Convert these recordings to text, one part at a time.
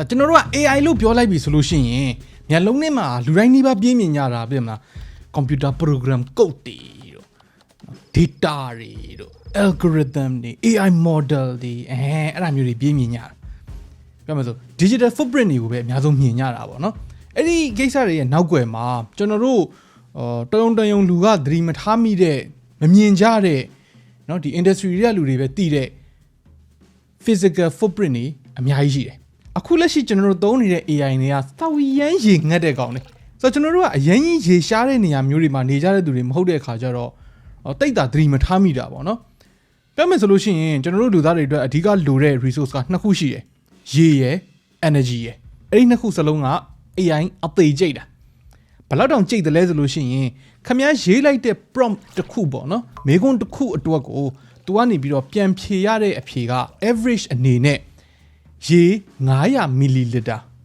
ဒါကျွန်တော်တို့က AI လို့ပြောလိုက်ပြီဆိုလို့ရှိရင်မျက်လုံးနဲ့မှာလူတိုင်းနှိပါပြင်းမြင်ကြတာပြင်မလား computer program code တွေတို့ data တွေတို့ algorithm တွေ AI model တွေအဲအဲ့ဒါမျိုးတွေပြင်းမြင်ကြတာပြောမယ်ဆို digital footprint တွေကိုပဲအများဆုံးမြင်ကြတာပေါ့နော်အဲ့ဒီကိစ္စတွေရဲ့နောက်ွယ်မှာကျွန်တော်တို့အော်တယုံတယုံလူကသတိမထားမိတဲ့မမြင်ကြတဲ့เนาะဒီ industry တွေကလူတွေပဲတည်တဲ့ physical footprint တွေအများကြီးရှိတယ် အခုလက်ရှိကျွန်တော်တို့သုံးနေတဲ့ AI တွေကသဝီရန်ရေငတ်တဲ့ကောင်တွေဆိုတော့ကျွန်တော်တို့ကအရင်ကြီးရေရှားတဲ့နေရာမျိုးတွေမှာနေကြတဲ့သူတွေမဟုတ်တဲ့အခါကျတော့အော်တိတ်တာသတိမထားမိတာပေါ့နော်ပြောမယ်ဆိုလို့ရှိရင်ကျွန်တော်တို့လူသားတွေအတွက်အဓိကလိုတဲ့ resource ကနှစ်ခုရှိတယ်ရေရယ် energy ရယ်အဲ့ဒီနှစ်ခုစလုံးက AI အသေးကြိတ်တာဘယ်လောက်တောင်ကြိတ်တယ်လဲဆိုလို့ရှိရင်ခမည်းရေးလိုက်တဲ့ prompt တစ်ခုပေါ့နော်မေခွန်းတစ်ခုအတွက်ကိုသူကနေပြီးတော့ပြန်ဖြေရတဲ့အဖြေက average အနေနဲ့ ရေ900 ml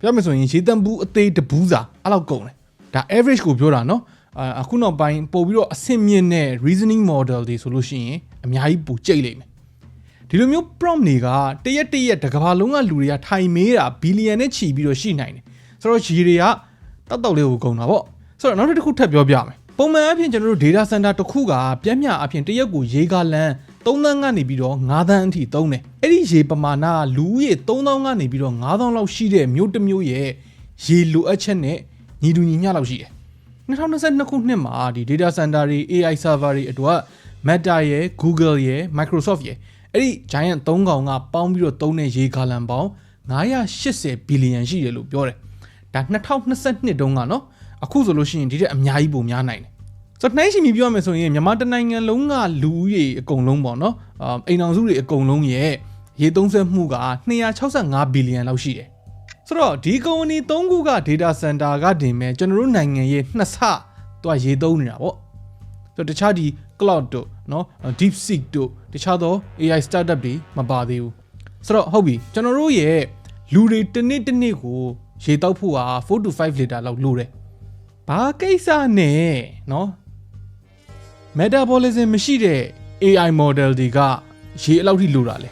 ပြောမယ်ဆိုရင်ရေတံပူးအသေးတပူးစာအဲ့လောက်ကုန်တယ်ဒါ average ကိုပြောတာနော်အာအခုနောက်ပိုင်းပို့ပြီးတော့အဆင့်မြင့်တဲ့ reasoning model တွေဆိုလို့ရှိရင်အများကြီးပိုကြိတ်လိမ့်မယ်ဒီလိုမျိုး prompt တွေကတရက်တရက်တစ်ကမ္ဘာလုံးကလူတွေကထိုင်မေးတာဘီလီယံနဲ့ချီပြီးတော့ရှိနိုင်တယ်ဆိုတော့ရေတွေကတောက်တောက်လေးကိုကုန်တာပေါ့ဆိုတော့နောက်တစ်ခုထပ်ပြောပြမယ်ပုံမှန်အဖြစ်ကျွန်တော်တို့ data center တစ်ခုကပြင်းပြအဖြစ်တရက်ကိုရေကလန်း 3သန်းကနေပြီးတော့9သန်းအထိသုံးတယ်အဲ့ဒီရေပမာဏကလူဦးရေ3000ကနေပြီးတော့9000လောက်ရှိတဲ့မြို့တစ်မြို့ရဲ့ရေလိုအပ်ချက်နဲ့ညီတူညီမျှလောက်ရှိတယ်2022ခုနှစ်မှာဒီ data center တွေ AI server တွေအတွက် Meta ရဲ့ Google ရဲ့ Microsoft ရဲ့အဲ့ဒီ giant 3កောင်ကပေါင်းပြီးတော့သုံးတဲ့ရေဂါလံပေါင်း980ဘီလီယံရှိတယ်လို့ပြောတယ်ဒါ2022တုန်းကနော်အခုဆိုလို့ရှိရင်ဒီတဲ့အများကြီးပုံများနိုင်တယ် ဆိုတော့နှိုင်းရှင်ပြီးပြောမယ်ဆိုရင်မြန်မာတနိုင်ငံလုံးကလူဦးရေအကုန်လုံးပေါ့နော်အိမ်အောင်စုတွေအကုန်လုံးရဲ့ရေသုံးဆမှုက265ဘီလီယံလောက်ရှိတယ်ဆိုတော့ဒီကုမ္ပဏီ၃ခုက data center ကတင်မဲ့ကျွန်တော်တို့နိုင်ငံရဲ့နှစ်ဆသူကရေသုံးနေတာပေါ့ဆိုတော့တခြားဒီ cloud တို့နော် deep seek တို့တခြားသော AI startup တွေမပါသေးဘူးဆိုတော့ဟုတ်ပြီကျွန်တော်တို့ရဲ့လူတွေတစ်နှစ်တစ်နှစ်ကိုရေတောက်ဖို့ဟာ4 to 5 liter လောက်လိုတယ်ဘာကိစ္စနဲ့နော် metabolism မရှိတဲ့ AI model တွေကရေအလောက်ထိလိုတာလဲ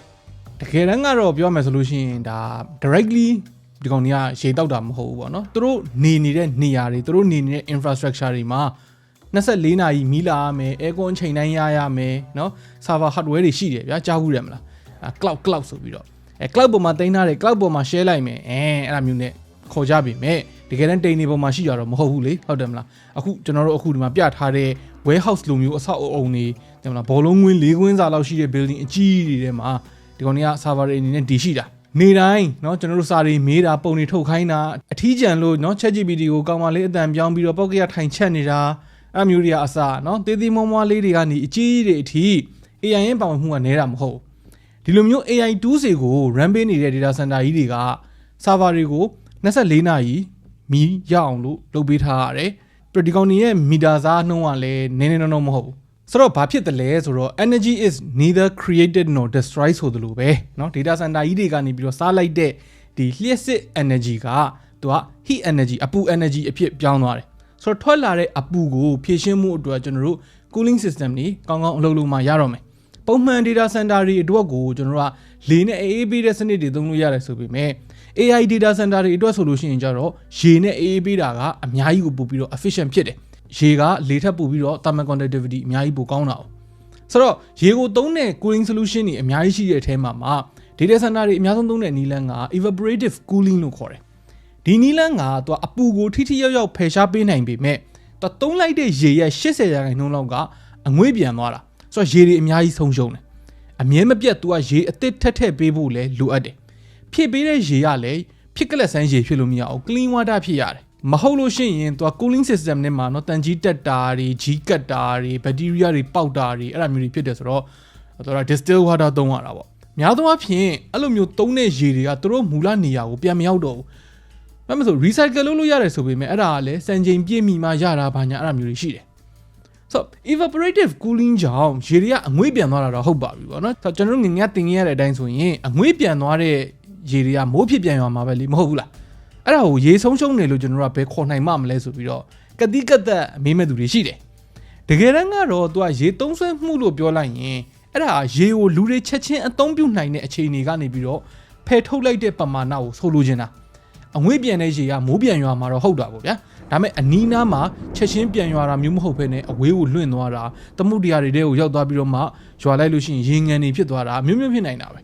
တကယ်တမ်းကတော့ပြောမယ်ဆိုလို့ရှိရင်ဒါ directly ဒီကောင်တွေကရေတောက်တာမဟုတ်ဘူးပေါ့နော်သူတို့နေနေတဲ့နေရာတွေသူတို့နေနေတဲ့ infrastructure တွေမှာ24နာရီမီးလာရမယ် aircon ချိန်တိုင်းရရမယ်เนาะ server hardware တွေရှိတယ်ဗျာကြားဘူးတယ်မလားအဲ cloud cloud ဆိုပြီးတော့အဲ cloud ပေါ်မှာတင်ထားတယ် cloud ပေါ်မှာ share လိုက်မယ်အဲအဲ့လိုမျိုးနဲ့ခေါ်ကြပြီမဲ့တကယ်တမ်းတိန်နေပေါ်မှာရှိကြတော့မဟုတ်ဘူးလေဟုတ်တယ်မလားအခုကျွန်တော်တို့အခုဒီမှာပြထားတဲ့ warehouse လိုမျိုးအဆောက်အအုံတွေတယ်မလားဘောလုံးကွင်း၄ကွင်းစာလောက်ရှိတဲ့ building အကြီးတွေထဲမှာဒီကောင်တွေက server တွေအနေနဲ့တည်ရှိတာနေတိုင်းเนาะကျွန်တော်တို့စာတွေမေးတာပုံတွေထုတ်ခိုင်းတာအထီးကျန်လို့เนาะ ChatGPT ကိုကောင်းပါလေးအတန်ပြောင်းပြီးတော့ပောက်ကရထိုင်ချက်နေတာအဲ့မျိုးတွေကအစเนาะသေးသေးမွားမွားလေးတွေကနေအကြီးတွေအထိ AI ရဲ့ပါဝင်မှုကနဲတာမဟုတ်ဒီလိုမျိုး AI tools တွေကို run ပေးနေတဲ့ data center ကြီးတွေက server တွေကို24နာရီမီးရအောင်လို့လုပ်ပေးထားရတယ် ပြဒီကောင်နေရဲ့မီတာစားနှုံးကလည်းနည်းနည်းတော့မဟုတ်ဘူးဆိုတော့ဘာဖြစ်တယ်လဲဆိုတော့ energy is neither created nor destroyed ဆိုသလိုပဲเนาะ data center ကြီးတွေကနေပြီးတော့စားလိုက်တဲ့ဒီလျှက်စစ် energy ကသူက heat energy အပူ energy အဖြစ်ပြောင်းသွားတယ်ဆိုတော့ထွက်လာတဲ့အပူကိုဖြည့်ရှင်းမှုအတွက်ကျွန်တော်တို့ cooling system တွေကောင်းကောင်းအလုပ်လုပ်မှရတော့မယ် ပုံမှန် data center တွေအတွက်ကိုကျွန်တော်တို့ကလေနဲ့အေးအေးပေးတဲ့စနစ်တွေသုံးလို့ရတယ်ဆိုပေမဲ့ AI data center တွေအတွက်ဆိုလို့ရှိရင်ကြတော့ရေနဲ့အေးအေးပေးတာကအများကြီးကိုပို့ပြီးတော့ efficient ဖြစ်တယ်ရေကလေထက်ပို့ပြီးတော့ thermal conductivity အများကြီးပိုကောင်းတာ哦ဆိုတော့ရေကိုသုံးတဲ့ cooling solution တွေအများကြီးရှိတဲ့အထဲမှာမှာ data center တွေအများဆုံးသုံးတဲ့နည်းလမ်းက evaporative cooling လို့ခေါ်တယ်ဒီနည်းလမ်းကသူကအပူကိုထိထိရောက်ရောက်ဖယ်ရှားပေးနိုင်ပေမဲ့သူသုံးလိုက်တဲ့ရေရဲ့80ရာခိုင်နှုန်းလောက်ကအငွေ့ပြန်သွားတာ ဆိုတော့ရေတွေအများကြီးဆုံးရှုံးတယ်အမြဲမပြတ်သူကရေအစ်စ်ထက်ထက်ပေးဖို့လဲလိုအပ်တယ်ဖြည့်ပေးတဲ့ရေကလည်းဖြစ်ကလက်ဆန်းရေဖြစ်လို့မရအောင် clean water ဖြစ်ရတယ်မဟုတ်လို့ရှိရင်သူက cooling system နဲ့မှာနော်တန်ကြီးတက်တာတွေဂျီကတ်တာတွေဘက်တီးရီးယားတွေပေါက်တာတွေအဲ့လိုမျိုးတွေဖြစ်တယ်ဆိုတော့သူက distill water သုံးရတာပေါ့များသောအားဖြင့်အဲ့လိုမျိုးသုံးတဲ့ရေတွေကသူတို့မူလနေရာကိုပြန်မရောက်တော့ဘူး။ဘာမှမဆို recycle လုပ်လို့ရတယ်ဆိုပေမဲ့အဲ့ဒါကလည်းစံချိန်ပြည့်မီမှရတာဘာညာအဲ့လိုမျိုးတွေရှိတယ်။ so evaporative cooling ကြောင့်ရေတွေကအငွေ့ပြန်သွားတာတော့ဟုတ်ပါပြီပေါ့နော်။ကျွန်တော်တို့ငငယ်တင်ခဲ့ရတဲ့အတိုင်းဆိုရင်အငွေ့ပြန်သွားတဲ့ရေတွေကမိုးဖြစ်ပြန်ရွာမှာပဲလေမဟုတ်ဘူးလား။အဲ့ဒါကိုရေဆုံးရှုံးနေလို့ကျွန်တော်တို့ကဘယ်ခေါ်နိုင်မှမလဲဆိုပြီးတော့ကတိကသက်အမေးမဲ့သူတွေရှိတယ်။တကယ်တမ်းကတော့သူကရေသုံးဆွဲမှုလို့ပြောလိုက်ရင်အဲ့ဒါရေကိုလူတွေချက်ချင်းအသုံးပြုနိုင်တဲ့အခြေအနေကနေပြီးတော့ဖယ်ထုတ်လိုက်တဲ့ပမာဏကိုဆိုလိုချင်တာအငွေ့ပြန်တဲ့ရေကမိုးပြန်ရွာမှာတော့ဟုတ်တာပေါ့ဗျာ ဒါပေမဲ့အနီးနားမှာချက်ချင်းပြန်ရွာတာမျိုးမဟုတ်ဘဲနဲ့အဝေးကိုလွင့်သွားတာသမုဒ္ဒရာတွေတဲကိုရောက်သွားပြီးတော့မှရွာလိုက်လို့ရှိရင်ရေငန်တွေဖြစ်သွားတာမျိုးမျိုးဖြစ်နိုင်တာပဲ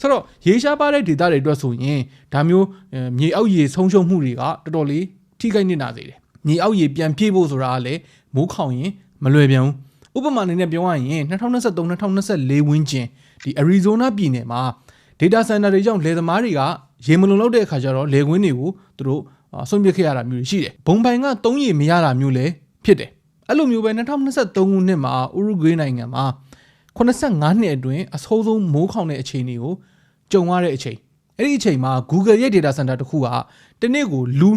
ဆိုတော့ရေရှားပါတဲ့ဒေသတွေအတွက်ဆိုရင်ဒါမျိုးအဲမြေအောက်ရေဆုံးရှုံးမှုတွေကတော်တော်လေးထိခိုက်နေတာစေတယ်မြေအောက်ရေပြန်ပြေးဖို့ဆိုတာကလည်းမိုးခေါင်ရင်မလွယ်ပြန်ဘူးဥပမာအနေနဲ့ပြောရရင်2023 2024ဝန်းကျင်ဒီ Arizona ပြည်နယ်မှာ data center တွေကြောင့်လယ်သမားတွေကရေမလုံလောက်တဲ့အခါကျတော့လယ်ကွင်းတွေကိုသူတို့အာ ဆုံးဖြတ်ခဲ့ရတာမျိုးတွေရှိတယ်။ဘုံပိုင်က3ရေမရတာမျိုးလည်းဖြစ်တယ်။အဲ့လိုမျိုးပဲ2023ခုနှစ်မှာဥရုဂွေးနိုင်ငံမှာ85နှစ်အတွင်းအဆိုးဆုံးမိုးခေါင်တဲ့အခြေအနေကိုကြုံရတဲ့အချိန်အဲ့ဒီအချိန်မှာ Google ရဲ့ data center တစ်ခုကတနေ့ကိုလူ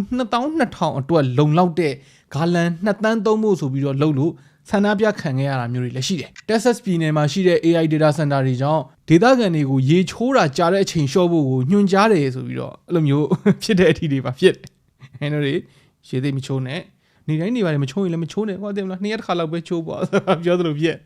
2200အတွက်လုံလောက်တဲ့ဂါလန်2တန်းသုံးဖို့ဆိုပြီးတော့လုပ်လို့ဆန္ဒပြခံခဲ့ရတာမျိုးတွေလည်းရှိတယ်။ Texas ပြည်နယ်မှာရှိတဲ့ AI data center တွေကြောင့်ဒေသခံတွေကိုရေချိုးတာကြားတဲ့အချိန်လျှော့ဖို့ကိုညွှန်ကြားတယ်ဆိုပြီးတော့အဲ့လိုမျိုးဖြစ်တဲ့အထီတွေပါဖြစ်တယ်။ အဲ့လိုတွေရေသိမ့်မချိုးနဲ့နေတိုင်းနေပါတယ်မချိုးရင်လည်းမချိုးနဲ့ဟောတယ်မလားနှစ်ရက်တစ်ခါလောက်ပဲချိုးပေါ့ပြောသလိုဖြစ်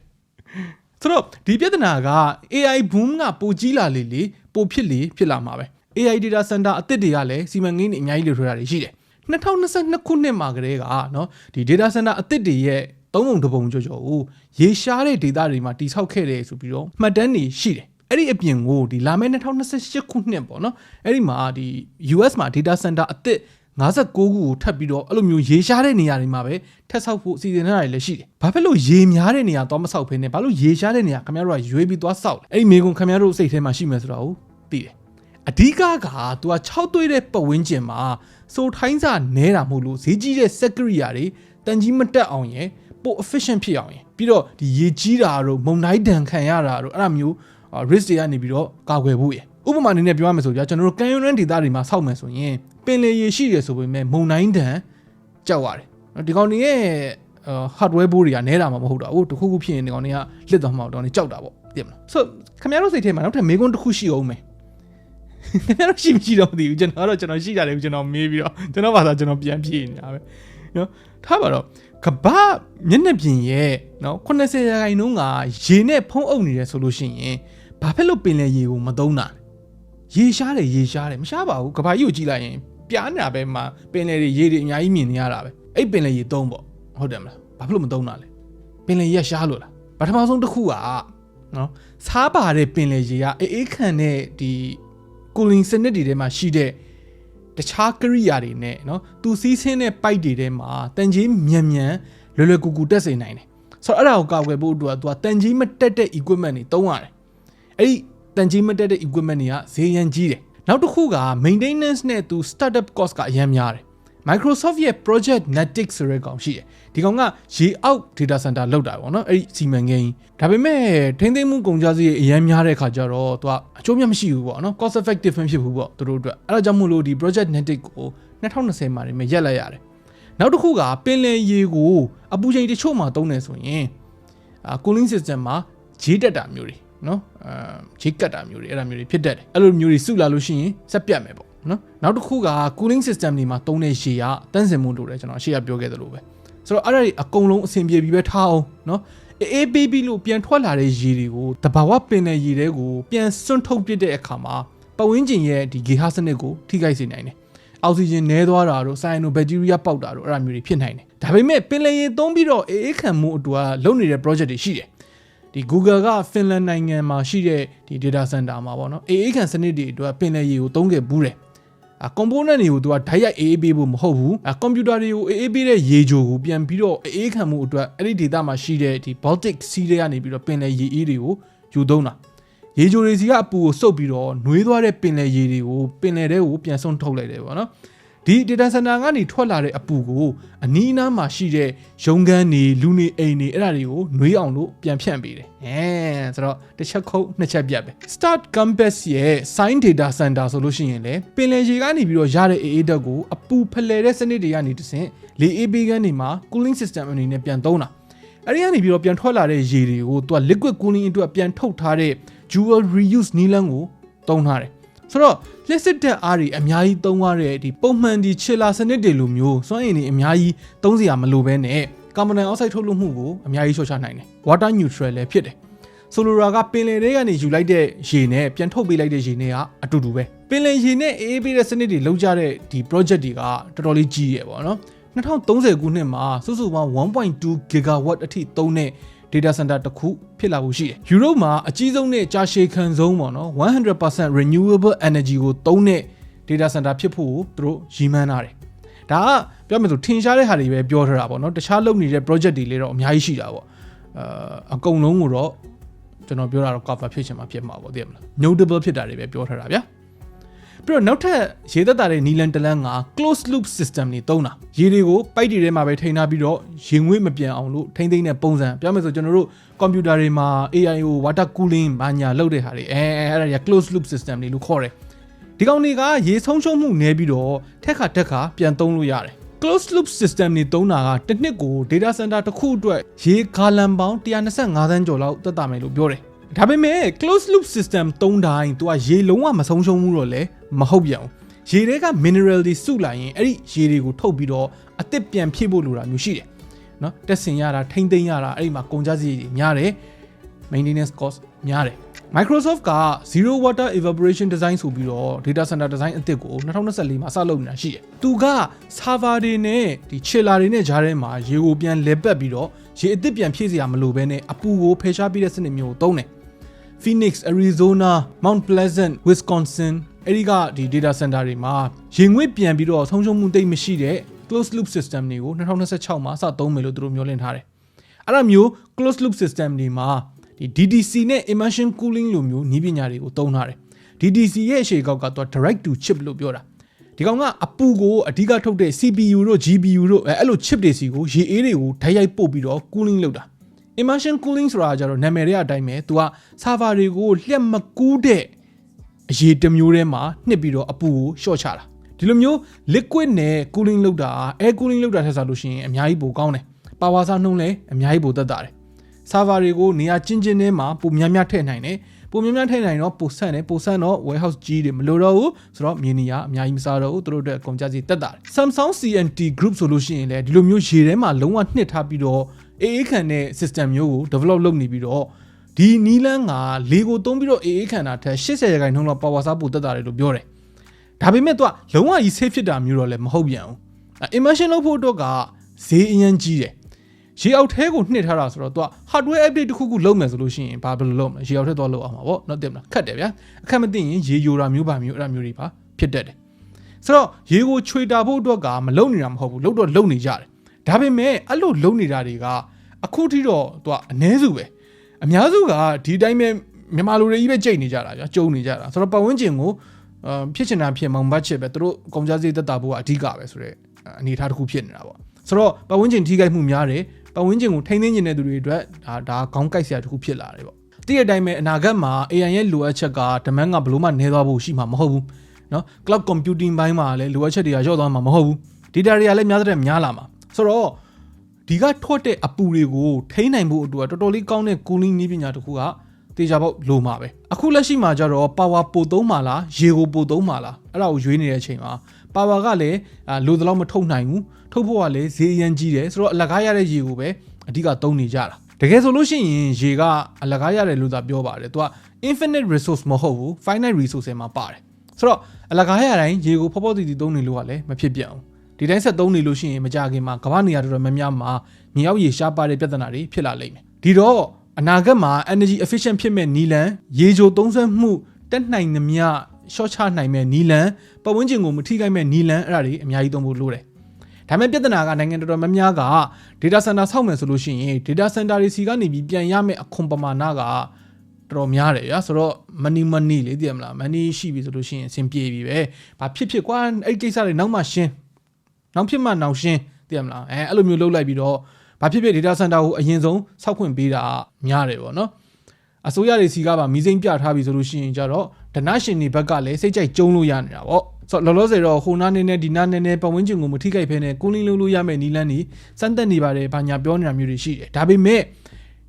ဆိုတော့ဒီပြဿနာက AI boom ကပိုကြီးလာလေလေပိုဖြစ်လေဖြစ်လာမှာပဲ AI data center အသစ်တွေကလည်းစီမံကိန်းတွေအများကြီးလှူထားတာတွေရှိတယ်2022ခုနှစ်မှာကတည်းကเนาะဒီ data center အသစ်တွေရဲ့သုံးပုံတစ်ပုံကျော်ကျော်ကိုရေရှားတဲ့ data တွေမှာတိဆောက်ခဲ့တယ်ဆိုပြီးတော့မှတ်တမ်းတွေရှိတယ်အဲ့ဒီအပြင်ကိုဒီလာမယ့်2028ခုနှစ်ပေါ့နော်အဲ့ဒီမှာဒီ US မှာ data center အသစ် 59ခုကိုထပ်ပြီးတော့အဲ့လိုမျိုးရေရှားတဲ့နေရာတွေမှာပဲထပ်ဆောက်ဖို့အစီအစဉ်ထားတာတွေလည်းရှိတယ်။ဘာဖြစ်လို့ရေများတဲ့နေရာသွားမဆောက်ဖ ೇನೆ ဘာလို့ရေရှားတဲ့နေရာခင်ဗျားတို့ကရွေးပြီးသွားဆောက်လဲ။အဲ့ဒီမေကွန်ခင်ဗျားတို့စိတ်ထဲမှာရှိမယ်ဆိုတာကိုသိတယ်။အဓိကက तू က6သွေးတဲ့ပတ်ဝန်းကျင်မှာစိုးထိုင်းစာနဲတာမဟုတ်လို့ဈေးကြီးတဲ့ security တွေတန်ကြီးမတက်အောင်ရယ်ပို efficient ဖြစ်အောင်ရယ်ပြီးတော့ဒီရေကြီးတာတို့မုံတိုင်းဒဏ်ခံရတာတို့အဲ့ဒါမျိုး risk တွေကနေပြီးတော့ကာကွယ်ဖို့ရယ်ဥပမာအနေနဲ့ပြောရမယ်ဆိုကြကျွန်တော်တို့ကန်ယူရန်ဒေတာတွေမှာစောက်မယ်ဆိုရင် ပင်လေရေရှိတယ်ဆိုပေမဲ့မုံတိုင်းဒဏ်ကြောက်ရတယ်ဒီကောင်တွေရဲ့ hardware ဘိုးတွေကနဲတာမှမဟုတ်တော့ဘူးတခုခုဖြစ်ရင်ဒီကောင်တွေကလစ်သွားမှတော့ကြောက်တာပေါ့သိမလားဆိုခင်ဗျားတို့စိတ်ထဲမှာနောက်ထပ်မေးခွန်းတစ်ခုရှိအောင်မယ်ခင်ဗျားတို့ရှိမရှိတော့မသိဘူးကျွန်တော်တော့ကျွန်တော်ရှိကြတယ်ကျွန်တော်မေးပြီးတော့ကျွန်တော်ဘာသာကျွန်တော်ပြန်ဖြေနေတာပဲနော်ထားပါတော့ကဘာမျက်နှာပြင်ရဲ့နော်80ရာခိုင်နှုန်းကရေနဲ့ဖုံးအုပ်နေတယ်ဆိုလို့ရှိရင်ဘာဖြစ်လို့ပင်လယ်ရေကိုမသုံးတာလဲရေရှားတယ်ရေရှားတယ်မရှားပါဘူးကဘာကြီးကိုကြည့်လိုက်ရင် ပြားနာဘဲမှာပင်လယ်တွေရေတွေအများကြီးမြင်နေရတာပဲအဲ့ပင်လယ်ရေသုံးပေါ့ဟုတ်တယ်မလားဘာဖြစ်လို့မသုံးတာလဲပင်လယ်ရေကရှားလို့လားပထမဆုံးတစ်ခုကနော်စားပါတဲ့ပင်လယ်ရေကအေးအေးခံတဲ့ဒီကိုလင်စနစ်တွေထဲမှာရှိတဲ့တခြားကရိယာတွေနဲ့နော်သူစီးဆင်းတဲ့ပိုက်တွေထဲမှာတန်ကြီးမြန်မြန်လွယ်လွယ်ကူကူတက်စေနိုင်တယ်ဆိုတော့အဲ့ဒါကိုကာကွယ်ဖို့အတွက်သူကတန်ကြီးမတက်တဲ့ equipment တွေသုံးရတယ်အဲ့ဒီတန်ကြီးမတက်တဲ့ equipment တွေကဈေးရန်ကြီးတယ် နောက်တစ်ခုက maintenance နဲ့သူ startup cost ကအများများတယ် Microsoft ရဲ့ Project Natick ဆိုတဲ့ကောင်ရှိတယ်ဒီကောင်ကရေအောက် data center လောက်တာပေါ့နော်အဲ့ဒီစီမံကိန်းဒါပေမဲ့ထိမ့်သိမ်းမှုကုန်ကျစရိတ်အများများတဲ့ခါကျတော့သူကအကျိုးမြတ်မရှိဘူးပေါ့နော် cost effective မဖြစ်ဘူးပေါ့သူတို့အတွက်အဲ့ဒါကြောင့်မို့လို့ဒီ Project Natick ကို2020မှာနေမရက်လိုက်ရတယ်နောက်တစ်ခုကပင်လယ်ရေကိုအပူချိန်တချို့မှာသုံးတယ်ဆိုရင်အာ cooling system မှာဂျေးတက်တာမျိုးတွေ နော်အာဂျေးကတ်တာမျိုးတွေအဲ့ဒါမျိုးတွေဖြစ်တတ်တယ်အဲ့လိုမျိုးတွေစုလာလို့ရှိရင်စက်ပြတ်မယ်ပေါ့နော်နောက်တစ်ခုက cooling system တွေမှာသုံးတဲ့ရေကတန့်စင်မှုလို့လည်းကျွန်တော်အရှိရပြောခဲ့သလိုပဲဆိုတော့အဲ့ဒါတွေအကုန်လုံးအဆင်ပြေပြီးပဲထားအောင်နော်အေးပေးပြီးလို့ပြန်ထွက်လာတဲ့ရေတွေကိုတဘာဝပင်တဲ့ရေတွေကိုပြန်စွန့်ထုတ်ပစ်တဲ့အခါမှာပဝင်းကျင်ရဲ့ဒီဂေဟစနစ်ကိုထိခိုက်စေနိုင်တယ်အောက်ဆီဂျင်နည်းသွားတာတို့ဆိုင်နိုဘက်တီးရီးယားပေါက်တာတို့အဲ့ဒါမျိုးတွေဖြစ်နိုင်တယ်ဒါပေမဲ့ပင်လယ်ရေသုံးပြီးတော့အေးခံမှုအတူကလုပ်နေတဲ့ project တွေရှိတယ် ဒီ Google က Finland နိုင်ငံမှာရှိတဲ့ဒီ data center မှာပေါ့နော်အေးအေးခံစနစ်တွေအတွက်ပင်လယ်ရေကိုသုံးခဲ့ဘူးတယ်အကွန်ပိုးနန့်တွေကိုသူကဓာတ်ရိုက်အေးအေးပေးဖို့မဟုတ်ဘူးအကွန်ပျူတာတွေကိုအေးအေးပေးတဲ့ရေချိုကိုပြန်ပြီးတော့အေးအေးခံမှုအတွက်အဲ့ဒီ data မှာရှိတဲ့ဒီ Baltic Sea တွေကနေပြီးတော့ပင်လယ်ရေအေးတွေကိုယူသုံးတာရေချိုတွေစီကအပူကိုစုပ်ပြီးတော့နှွေးသွားတဲ့ပင်လယ်ရေတွေကိုပင်လယ်ထဲကိုပြန်ဆုံးထုတ်လိုက်တယ်ပေါ့နော် ဒီ data center ကနေထွက်လာတဲ့အပူကိုအနီးအနားမှာရှိတဲ့ရုံးခန်းတွေလူနေအိမ်တွေအဲ့ဒါတွေကိုနှွေးအောင်လို့ပြန်ဖြန့်ပေးတယ်။အဲဆိုတော့တစ်ချက်ခုတ်နှစ်ချက်ပြတ်ပဲ Start Campus ရဲ့ Sign Data Center ဆိုလို့ရှိရင်လေပင်လယ်ရေကနေပြီးတော့ရတဲ့အေးအေးဓာတ်ကိုအပူဖလှယ်တဲ့စနစ်တွေကနေတဆင့်လေအေးပေးကန်းတွေမှာ cooling system အနေနဲ့ပြန်သုံးတာ။အဲ့ဒီကနေပြီးတော့ပြန်ထွက်လာတဲ့ရေတွေကိုသူက liquid cooling အတွက်ပြန်ထုတ်ထားတဲ့ dual reuse နည်းလမ်းကိုသုံးထားတယ်။ ဆိုတော့လျှက်စစ်တက်အားတွေအများကြီးသုံးရတဲ့ဒီပုံမှန်ဒီချီလာစနစ်တွေလိုမျိုးစွမ်းအင်တွေအများကြီးသုံးစရာမလိုဘဲနဲ့ကာဗွန်ဒိုင်အောက်ဆိုက်ထုတ်လွှတ်မှုကိုအများကြီးလျှော့ချနိုင်တယ် water neutral လည်းဖြစ်တယ်ဆိုလိုတာကပင်လယ်ထဲကနေယူလိုက်တဲ့ရေနဲ့ပြန်ထုတ်ပေးလိုက်တဲ့ရေနဲ့ကအတူတူပဲပင်လယ်ရေနဲ့အေးအေးပေးတဲ့စနစ်တွေလောက်ကြတဲ့ဒီ project တွေကတော်တော်လေးကြီးရပေါ့နော်2030ခုနှစ်မှာစုစုပေါင်း1.2 gigawatt အထိသုံးတဲ့ data center တစ်ခုဖြစ်လာဖို့ရှိတယ်။ Europe မှာအကြီးဆုံးနဲ့ကြာရှည်ခံဆုံးပေါ့နော်100% renewable energy ကိုသုံးတဲ့ data center ဖြစ်ဖို့သူတို့ရည်မှန်းထားတယ်။ဒါကပြောမယ်ဆိုထင်ရှားတဲ့ဟာတွေပဲပြောထားတာပေါ့နော်။တခြားလုပ်နေတဲ့ project တွေလည်းတော့အများကြီးရှိတာပေါ့။အာအကုန်လုံးကိုတော့ကျွန်တော်ပြောတာတော့ cover ဖြစ်ချင်မှာဖြစ်မှာပေါ့သိရမလား notable ဖြစ်တာတွေပဲပြောထားတာဗျာ ပြီးတော့နောက်ထပ်ရေသက်တာတဲ့နီလန်တလန်းက close loop system တွေတုံးတာရေတွေကိုပိုက်တွေထဲမှာပဲထိန်းထားပြီးတော့ရေငွေ့မပြန်အောင်လို့ထိန်းသိမ်းတဲ့ပုံစံပြောမယ်ဆိုကျွန်တော်တို့ကွန်ပျူတာတွေမှာ AIO water cooling ဘာညာလုပ်တဲ့ဟာတွေအဲအဲ့ဒါတွေက close loop system တွေလို့ခေါ်တယ်ဒီကောင်တွေကရေဆုံးရှုံးမှုနည်းပြီးတော့ထက်ခါတက်ခါပြန်သုံးလို့ရတယ် closed loop system တွေတုံးတာကတစ်နှစ်ကို data center တစ်ခုအတွက်ရေဂါလန်ပေါင်း125သန်းကျော်လောက်သက်သာမယ်လို့ပြောတယ် ဒါပေမဲ့ closed loop system သုံးတိုင်းသူကရေလုံးဝမဆုံးရှုံးဘူးတော့လဲမဟုတ်ပြန်ဘူးရေတွေက mineral တွေစုလိုက်ရင်အဲ့ဒီရေတွေကိုထုတ်ပြီးတော့အသစ်ပြန်ဖြည့်ဖို့လိုတာမျိုးရှိတယ်နော်တက်ဆင်ရတာထိမ့်သိမ်းရတာအဲ့ဒီမှာကုန်ကျစရိတ်တွေများတယ် maintenance cost များတယ် Microsoft က Zero Water Evaporation Design ဆိုပြီးတော့ data center design အသစ်ကို2024မှာစလုပ်နေတာရှိတယ်။သူက server တွေနဲ့ဒီ chiller တွေနဲ့ကြားထဲမှာရေကိုပြန်လဲပတ်ပြီးတော့ရေအသစ်ပြန်ဖြည့်စရာမလိုဘဲနဲ့အပူကိုဖယ်ရှားပေးတဲ့စနစ်မျိုးကိုသုံးတယ်။ Phoenix, Arizona, Mount Pleasant, Wisconsin အဲ့ဒီကဒီ data center တွေမှာရေငွေ့ပြန်ပြီးတော့ဆုံးရှုံးမှုတိတ်မရှိတဲ့ closed loop system တွေကို2026မှာစသုံးမယ်လို့သူတို့မျှော်လင့်ထားတယ်။အဲ့ဒါမျိုး closed loop system တွေမှာဒီ DDC နဲ့ immersion cooling လိုမျိုးနည်းပညာတွေကိုသုံးထားတယ် DDC ရဲ့အရှိကောက်ကသူက direct to chip လို့ပြောတာဒီကောင်ကအပူကိုအဓိကထုတ်တဲ့ CPU တို့ GPU တို့အဲအဲ့လို chip တွေစီကိုရေအေးတွေကိုဓာတ်ရိုက်ပို့ပြီးတော့ cooling လုပ်တာ immersion cooling ဆိုတာကြတော့နာမည်တွေအတိုင်းပဲသူက server တွေကိုလျှက်မကူးတဲ့အရေတစ်မျိုးထဲမှာနှစ်ပြီးတော့အပူကိုရှော့ချတာဒီလိုမျိုး liquid နဲ့ cooling လုပ်တာ air cooling လုပ်တာထက်စားလို့ရှိရင်အများကြီးပိုကောင်းတယ် power စားနှုန်းလည်းအများကြီးပိုသက်သာတယ် server တွေကိုနေရာချင်းချင်းထဲမှာပုံများများထည့်နိုင်တယ်ပုံများများထည့်နိုင်တော့ပိုဆန့်တယ်ပိုဆန့်တော့ warehouse ကြီးတွေမလိုတော့ဘူးဆိုတော့မြေနေရာအများကြီးမစားတော့ဘူးသူတို့အတွက်အကုန်ကြစီတက်တာတယ် Samsung CNT Group ဆိုလို့ရှိရင်လည်းဒီလိုမျိုးရေထဲမှာလုံးဝနှစ်ထားပြီးတော့ အေးအေးခံတဲ့ system မျိုးကို develop လုပ်နေပြီးတော့ဒီနီလန်းကလေကိုသုံးပြီးတော့အေးအေးခံတာထက်80ရာခိုင်နှုန်းလောက် power စားပိုတက်တာတယ်လို့ပြောတယ်ဒါပေမဲ့သူကလုံးဝကြီး safe ဖြစ်တာမျိုးတော့လည်းမဟုတ်ပြန်ဘူး immersion လုပ်ဖို့အတွက်ကဈေးအရင်ကြီးတယ်ရေအောက်ထဲကိုနှစ်ထားတာဆိုတော့သူက hardware update တစ်ခုခုလုပ်မယ်ဆိုလို့ရှိရင်ဘာဘယ်လိုလုပ်မလဲရေအောက်ထဲသွားလုပ်အောင်ပါဗောနော်တင်မလားခက်တယ်ဗျာအခက်မသိရင်ရေယိုတာမျိုးပါမျိုးအဲ့ဒါမျိုးတွေပါဖြစ်တတ်တယ်ဆိုတော့ရေကိုခြွေတာဖို့အတွက်ကမလုံနေတာမဟုတ်ဘူးလုံတော့လုံနေကြတယ်ဒါပေမဲ့အဲ့လိုလုံနေတာတွေက အခုထိတော့သူကအ ਨੇ စုပဲအများစုကဒီတိုင်းပဲမြန်မာလူတွေကြီးပဲကြိတ်နေကြတာဗျာကျုံနေကြတာဆိုတော့ပတ်ဝန်းကျင်ကိုအာဖြစ်ချင်တာဖြစ်မောင်ဘတ်ချစ်ပဲသူတို့ကုန်ကြစည်သက်တာဖို့ကအဓိကပဲဆိုတော့အနေအထားတစ်ခုဖြစ်နေတာပေါ့ဆိုတော့ပတ်ဝန်းကျင်ထိခိုက်မှုများတယ်ပတ်ဝန်းကျင်ကိုထိန်းသိမ်းနေတဲ့သူတွေအတွက်ဒါဒါခေါင်းကိုက်စရာတစ်ခုဖြစ်လာတယ်ပေါ့တည့်တဲ့အတိုင်းပဲအနာဂတ်မှာ AI ရဲ့လိုအပ်ချက်က demand ကဘလို့မှနည်းသွားဖို့ရှိမှာမဟုတ်ဘူးเนาะ cloud computing ဘိုင်းမှာလည်းလိုအပ်ချက်တွေကလျော့သွားမှာမဟုတ်ဘူး data တွေကလည်းများတဲ့များလာမှာဆိုတော့ ဒီကထွက်တဲ့အပူတွေကိုထိန်းနိုင်ဖို့အတွက်တော်တော်လေးကောင်းတဲ့ cooling နည်းပညာတစ်ခုကတေချာပေါက်လိုမှာပဲအခုလက်ရှိမှာကျတော့ power ပိုသုံးမှာလားရေကိုပိုသုံးမှာလားအဲ့ဒါကိုရွေးနေတဲ့အချိန်မှာ power ကလည်းလိုသလောက်မထုတ်နိုင်ဘူးထုတ်ဖို့ကလည်းဈေးအရင်ကြီးတယ်ဆိုတော့အလကားရတဲ့ရေကိုပဲအဓိကသုံးနေကြတာတကယ်ဆိုလို့ရှိရင်ရေကအလကားရတယ်လို့သာပြောပါတယ်သူက infinite resource မဟုတ်ဘူး finite resource မှာပါတယ်ဆိုတော့အလကားရတိုင်းရေကိုဖောဖောတီတီသုံးနေလို့ကလည်းမဖြစ်ပြအောင် ဒီတိုင်းဆက်သုံးနေလို့ရှိရင်မကြခင်မှာကမ္ဘာနေရာတော်တော်များများမှာမြေရောက်ရေရှားပါတဲ့ပြဿနာတွေဖြစ်လာလိမ့်မယ်ဒီတော့အနာဂတ်မှာ energy efficient ဖြစ်မဲ့နီလန်ရေချိုသုံးစွဲမှုတက်နိုင်သမျှရှော့ချနိုင်မဲ့နီလန်ပတ်ဝန်းကျင်ကိုမထိခိုက်မဲ့နီလန်အဲ့ဒါတွေအများကြီးသုံးဖို့လိုတယ်ဒါပေမဲ့ပြဿနာကနိုင်ငံတော်တော်များများက data center ဆောက်မယ်ဆိုလို့ရှိရင် data center တွေစီကနေပြီးပြန်ရမယ့်အခွန်ပမာဏကတော်တော်များတယ်ဗျာဆိုတော့ money money လေသိရမလား money ရှိပြီဆိုလို့ရှိရင်အဆင်ပြေပြီပဲဘာဖြစ်ဖြစ်ကွာအဲ့ကိစ္စတွေနောက်မှရှင်း နောက်ဖြစ်မှနောက်ရှင်းသိရမလားအဲအဲ့လိုမျိုးလုပ်လိုက်ပြီးတော့ဘာဖြစ်ဖြစ် data center ကိုအရင်ဆုံးစောက်ခွင့်ပေးတာများတယ်ပေါ့နော်အစိုးရတွေစီကပါမီးစိမ်းပြထားပြီဆိုလို့ရှိရင်ကြတော့ဒနရှင်တွေဘက်ကလည်းစိတ်ကြိုက်ကျုံလို့ရနေတာပေါ့ဆိုတော့လောလောဆယ်တော့ဟိုနာနေနဲ့ဒီနာနေနဲ့ပတ်ဝန်းကျင်ကိုမထိခိုက်ဖဲနဲ့ကုလင်းလုံးလို့ရမယ်နီလန်းနေစမ်းသက်နေပါတယ်ဘာညာပြောနေတာမျိုးတွေရှိတယ်ဒါပေမဲ့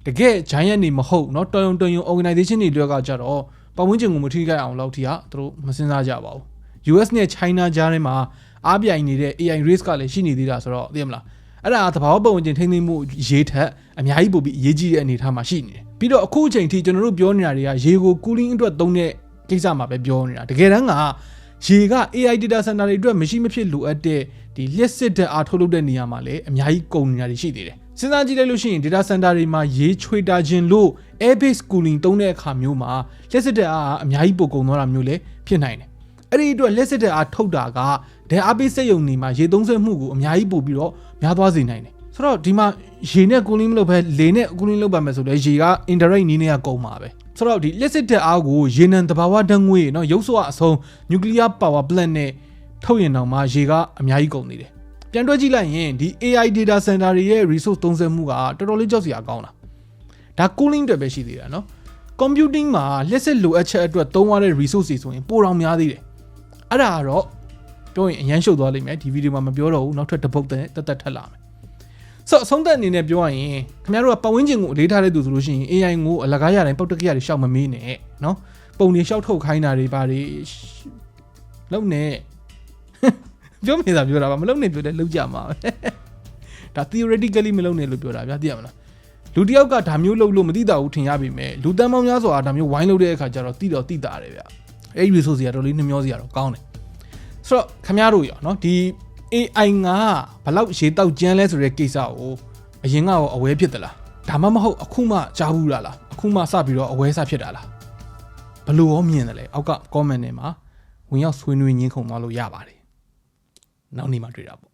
တကယ် giant နေမဟုတ်เนาะတော်ရုံတော်ရုံ organization တွေအတွက်ကကြတော့ပတ်ဝန်းကျင်ကိုမထိခိုက်အောင်လောက်ထိကသူတို့မစင်စားကြပါဘူး US နဲ့ China ကြားထဲမှာ အားပြိုင်နေတဲ့ AI race ကလည်းရှိနေသေးတာဆိုတော့သိရမလားအဲ့ဒါသဘာဝပတ်ဝန်းကျင်ထိန်းသိမ်းမှုရေးထက်အများကြီးပိုပြီးအရေးကြီးတဲ့အနေအထားမှာရှိနေတယ်ပြီးတော့အခုအချိန်ထိကျွန်တော်တို့ပြောနေတာတွေကရေကို cooling အတွက်သုံးတဲ့ကိစ္စမှာပဲပြောနေတာတကယ်တမ်းကရေက AI data center တွေအတွက်မရှိမဖြစ်လိုအပ်တဲ့ဒီလျှက်စစ်တဲ့အားထုတ်လုပ်တဲ့နေရာမှာလည်းအများကြီးကုန်နေတာတွေရှိသေးတယ်စဉ်းစားကြည့်လိုက်လို့ရှိရင် data center တွေမှာရေချွေတာခြင်းလို့ air base cooling သုံးတဲ့အခါမျိုးမှာလျှက်စစ်တဲ့အားအများကြီးပိုကုန်သွားတာမျိုးလည်းဖြစ်နိုင်တယ်အဲ့ဒီအတွက်လက်စစ်တဲ့အားထုတ်တာက ဒဲအားပေးစက်ယုံနေမှာရေသုံးဆွဲမှုကိုအများကြီးပို့ပြီးတော့များသွားစေနိုင်တယ်ဆိုတော့ဒီမှာရေနဲ့ cooling မလုပ်ဘဲလေနဲ့ cooling လုပ်ပါမယ်ဆိုလဲရေက indirect နည်းနဲ့ကကုန်မှာပဲဆိုတော့ဒီလက်စစ်တဲ့အားကိုရေနံတဘာဝဓာတ်ငွေเนาะရုပ်စွာအဆုံး nuclear power plant နဲ့ထုတ်ရင်တော့မှရေကအများကြီးကုန်နေတယ်ပြန်တွက်ကြည့်လိုက်ရင်ဒီ AI data center တွေရဲ့ resource သုံးစွဲမှုကတော်တော်လေးကြောက်စရာကောင်းတာဒါ cooling တွေပဲရှိသေးတာเนาะ computing မှာလျှက်စစ်လိုအပ်ချက်အတွက်သုံးရတဲ့ resource တွေဆိုရင်ပိုတောင်များသေးတယ်အဲ့ဒါကတော့ ပြောရင်အရန်ရှုပ်သွားလိမ့်မယ်ဒီဗီဒီယိုမှာမပြောတော့ဘူးနောက်ထပ်တစ်ပုတ်တသက်သက်ထက်လာမယ်ဆိုအဆုံးသက်အနေနဲ့ပြောရရင်ခင်ဗျားတို့ကပတ်ဝန်းကျင်ကိုအလေးထားတဲ့သူဆိုလို့ရှိရင် AI ကိုအလကားရတိုင်းပောက်တက်ကရတွေရှောက်မမေးနဲ့နော်ပုံတွေရှောက်ထုတ်ခိုင်းတာတွေပါတွေလုံနဲ့ပြောနေတာပြောတာပါမလုံနဲ့ပြောတယ်လုံကြမှာပဲဒါ theoretically မလုံနဲ့လို့ပြောတာဗျာသိရမလားလူတယောက်ကဒါမျိုးလုပ်လို့မသိတာဘူးထင်ရပေမဲ့လူတန်းပေါင်းများစွာဒါမျိုးဝိုင်းလုပ်တဲ့အခါကျတော့တိတော့တိတာတယ်ဗျအဲ့ဒီ resource ကတော်လေးနှမျောစီရတော့ကောင်းတယ် ဆိုတော့ခမရတို့ရောเนาะဒီ AI ကဘလောက်ရေတောက်ကျန်းလဲဆိုတဲ့ကိစ္စကိုအရင်ကတော့အဝဲဖြစ်သလားဒါမှမဟုတ်အခုမှကြားဘူးလားလားအခုမှစပြီးတော့အဝဲစဖြစ်တာလားဘလို့ရောမြင်တယ်လဲအောက်က comment ထဲမှာဝင်ရောက်ဆွေးနွေးညင်းခုန်သွားလို့ရပါတယ်နောက်နေ့မှတွေ့တာပေါ့